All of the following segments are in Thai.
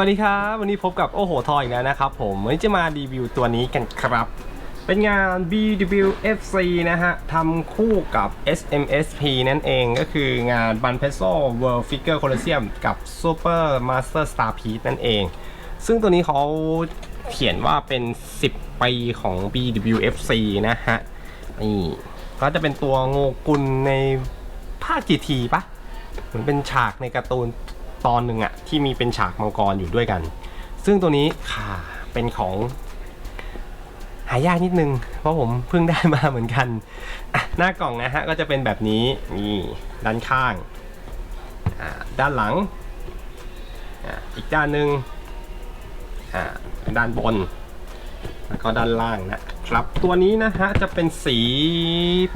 วัสดีครับ วันนี้พบกับโอ้โหทอยอีกแล้วนะครับผมวันนี้จะมารีวิวตัวนี้กันครับ เป็นงาน BWFC นะฮะทำคู่กับ SMSP นั่นเองก็คืองาน b a n p e s o World Figure Colosseum กับ Super Master Star Piece นั่นเอง ซึ่งตัวนี้เขาเขียนว่าเป็น 10 ปีของ BWFC นะฮะนี่ก็จะเป็นตัวโงกุลในภาค GT ปะเหมือนเป็นฉากในการ์ตูน ตอนหนึ่งอะที่มีเป็นฉากมังกรอยู่ด้วยกัน ซึ่งตัวนี้ค่ะเป็นของ หายากนิดนึง เพราะผมเพิ่งได้มาเหมือนกันหน้ากล่องนะฮะก็จะเป็นแบบนี้นี่ด้านข้าง ด้านหลังอีกด้านหนึ่งอ่าด้านบน แล้วก็ด้านล่างนะครับตัวนี้นะฮะจะเป็นสี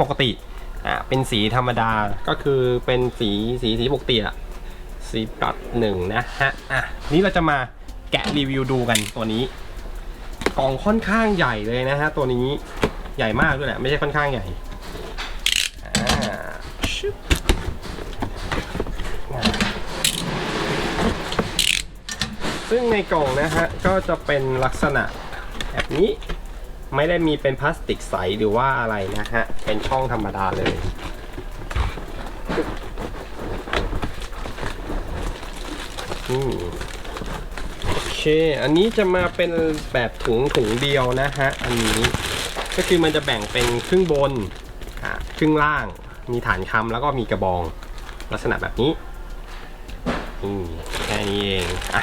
ปกติอ่าเป็นสีธรรมดาก็คือเป็นสีสีสีปกติอะ สีปลัดหนึ่งนะฮะ อะ นี้เราจะมาแกะรีวิวดูกันตัวนี้ กล่องค่อนข้างใหญ่เลยนะฮะ ตัวนี้ใหญ่มากด้วยแหละ ไม่ใช่ค่อนข้างใหญ่ซึ่งในกล่องนะฮะ ก็จะเป็นลักษณะแบบนี้ไม่ได้มีเป็นพลาสติกใสหรือว่าอะไรนะฮะ เป็นช่องธรรมดาเลย อืมโอเค อันนี้จะมาเป็นแบบถุงถุงเดียวนะฮะ อันนี้ ก็คือมันจะแบ่งเป็นครึ่งบนอ่าครึ่งล่าง มีฐานคำแล้วก็มีกระบอง ลักษณะแบบนี้อืมแค่นี้เองอะ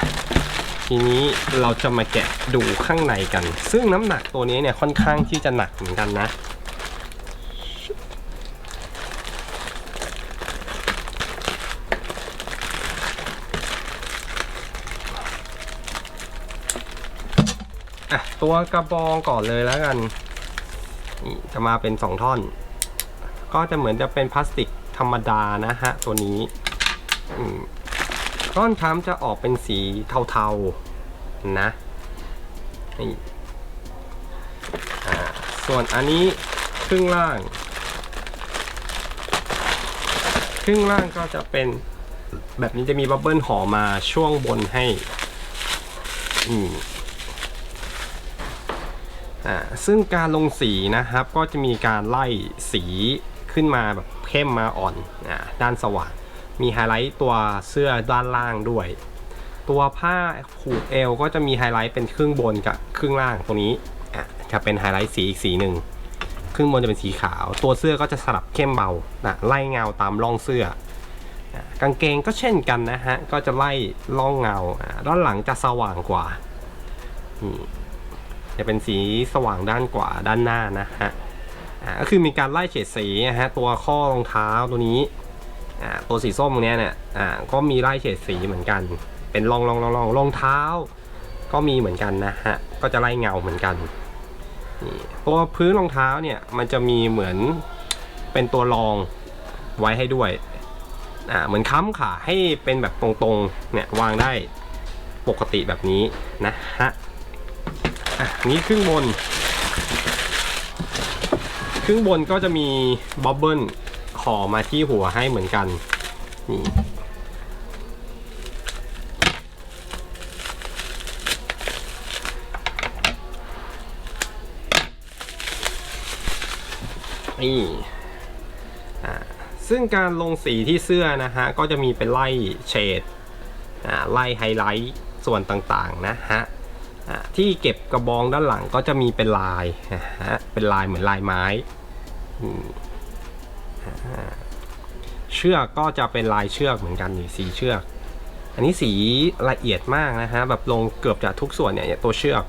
ทีนี้เราจะมาแกะดูข้างในกัน ซึ่งน้ำหนักตัวนี้เนี่ยค่อนข้างที่จะหนักเหมือนกันนะ ตัวกระบองก่อนเลยแล้วกันนี่จะมาเป็นสองท่อน ก็จะเหมือนจะเป็นพลาสติกธรรมดานะฮะ ตัวนี้ก้อนค้ำจะออกเป็นสีเทาๆนะนี่อ่าส่วนอันนี้ครึ่งล่าง ครึ่งล่างก็จะเป็นแบบนี้จะมีบับเบิลห่อมาช่วงบนให้ อืม อ่าซึ่งการลงสีนะครับก็จะมีการไล่สีขึ้นมาแบบเข้มมาอ่อนอ่าด้านสว่างมีไฮไลท์ตัวเสื้อด้านล่างด้วย ตัวผ้าผูกเอวก็จะมีไฮไลท์เป็นครึ่งบนกับครึ่งล่างตรงนี้อะจะเป็นไฮไลท์สีอีกสีหนึ่งครึ่งบนจะเป็นสีขาว ตัวเสื้อก็จะสลับเข้มเบานะไล่เงาตามร่องเสื้ออกางเกงก็เช่นกันนะฮะ ก็จะไล่ร่องเงาด้านหลังจะสว่างกว่า จะเป็นสีสว่างด้านกว่าด้านหน้านะฮะอะก็คือมีการไล่เฉดสีนะฮะตัวข้อรองเท้าตัวนี้อ่าตัวสีส้มตรงเนี้ยเนี่ยอ่าก็มีไล่เฉดสีเหมือนกัน เป็นรองรองรองรองรองเท้า ก็มีเหมือนกันนะฮะก็จะไล่เงาเหมือนกันตัวพื้นรองเท้าเนี่ยมันจะมีเหมือนเป็นตัวรองไว้ให้ด้วยอ่าเหมือนค้ำขาให้เป็นแบบตรงๆเนี่ยวางได้ปกติแบบนี้นะฮะ อะนี้ครึ่งบน ครึ่งบนก็จะมีบับเบิลขอมาที่หัวให้เหมือนกันนี่นี่ซึ่งการลงสีที่เสื้อนะฮะ ก็จะมีเป็นไล่เฉดไล่ไฮไลท์ส่วนต่างๆนะฮะ ที่เก็บกระบองด้านหลังก็จะมีเป็นลายนะฮะเป็นลายเหมือนลายไม้เชือกก็จะเป็นลายเชือกเหมือนกันนี่สีเชือก อันนี้สีละเอียดมากนะฮะแบบลงเกือบจะทุกส่วนเนี่ยตัวเชือก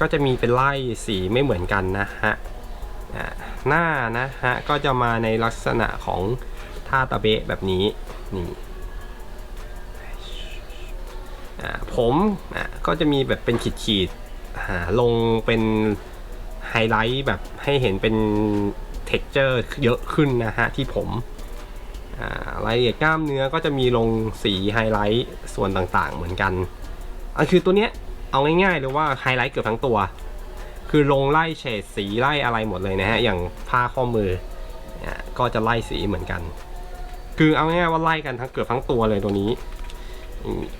ก็จะมีเป็นไล่สีไม่เหมือนกันนะฮะหน้านะฮะก็จะมาในลักษณะของท่าตะเบะแบบนี้นี่ ผมก็จะมีแบบเป็นขีดๆอ่าลงเป็นไฮไลท์แบบให้เห็นเป็นเท็กเจอร์เยอะขึ้นนะฮะ ที่ผมรายละเอียดกล้ามเนื้อก็จะมีลงสีไฮไลท์ส่วนต่างๆเหมือนกันอันคือตัวเนี้ยเอาง่ายๆเลยว่าไฮไลท์เกือบทั้งตัว คือลงไล่เฉดสีไล่อะไรหมดเลยนะฮะ อย่างผ้าข้อมือก็จะไล่สีเหมือนกัน คือเอาง่ายๆว่าไล่กันทั้งเกือบทั้งตัวเลยตัวนี้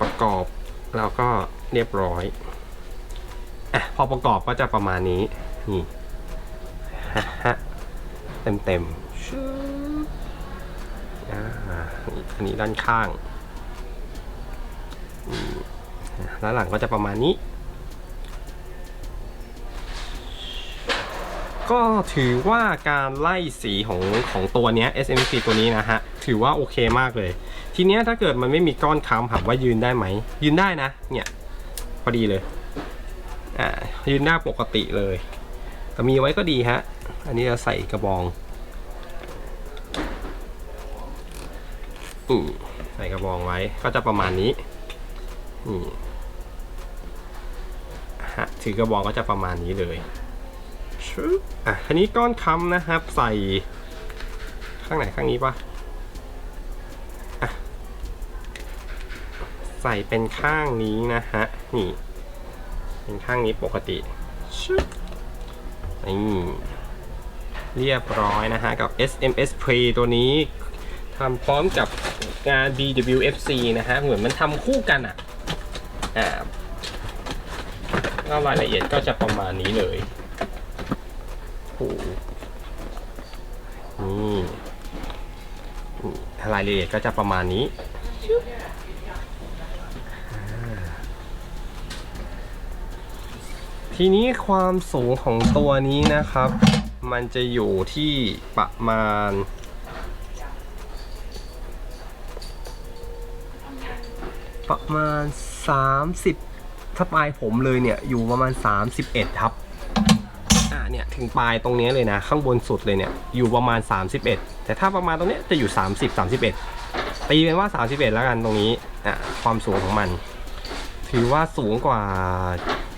ประกอบ แล้วก็เรียบร้อยอะพอประกอบก็จะประมาณนี้ นี่ฮะเต็มเต็มอ่าอันนี้ด้านข้างอืมด้านหลังก็จะประมาณนี้ ก็ถือว่าการไล่สีของของตัวเนี้ย SMC ตัวนี้นะฮะ ถือว่าโอเคมากเลย ทีเนี้ยถ้าเกิดมันไม่มีก้อนค้ำถามว่ายืนได้ไหม ยืนได้นะ เนี่ยพอดีเลย อ่า ยืนได้ปกติเลย แต่มีไว้ก็ดีฮะ อันนี้จะใส่กระบองอืมใส่กระบองไว้ ก็จะประมาณนี้นี่ฮะ ถือกระบองก็จะประมาณนี้เลยอะอันนี้ก้อนค้ำนะครับ ใส่ข้างไหนข้างนี้ปะ ส่เป็นข้างนี้นะฮะ นี่ เป็นข้างนี้ปกติชึบนี่เรียบร้อยนะฮะ กับ SMS Pre ตัวนี้ทำพร้อมกับงาน BWFC นะฮะ เหมือนมันทำคู่กันอะอ่าแล้วรายละเอียดก็จะประมาณนี้เลยโอ้โหนี่นี่รายละเอียดก็จะประมาณนี้อ่า ทีนี้ความสูงของตัวนี้นะครับ มันจะอยู่ที่ประมาณ ประมาณ 30 ถ้าปลายผมเลยเนี่ย อยู่ประมาณ 31ครับอ่าเนี่ย ถึงปลายตรงนี้เลยนะ ข้างบนสุดเลยเนี่ย อยู่ประมาณ 31 แต่ถ้าประมาณตรงนี้จะอยู่ 30 31 ตีเป็นว่า 31 แล้วกันตรงนี้อะความสูงของมัน ถือว่าสูงกว่า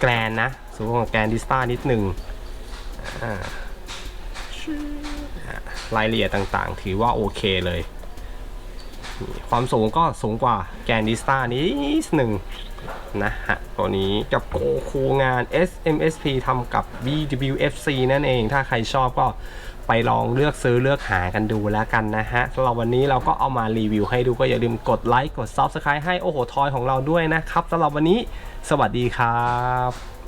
แกรนนะ สูงกว่าแกนดิสตานิดนึงอ่าอะรายละเอียดต่างๆ ถือว่าโอเคเลย ความสูงก็สูงกว่าแกนดิสตานิดหนึ่งนะฮะ ตัวนี้กับโกคูงาน SMSP ทำกับ BWFC นั่นเอง ถ้าใครชอบก็ไปลองเลือกซื้อเลือกหากันดูแล้วกันนะฮะสำหรับวันนี้เราก็เอามารีวิวให้ดูก็อย่าลืมกดไลค์กด Subscribe ให้โอ้โหทอยของเราด้วยนะครับสำหรับวันนี้ สวัสดีครับ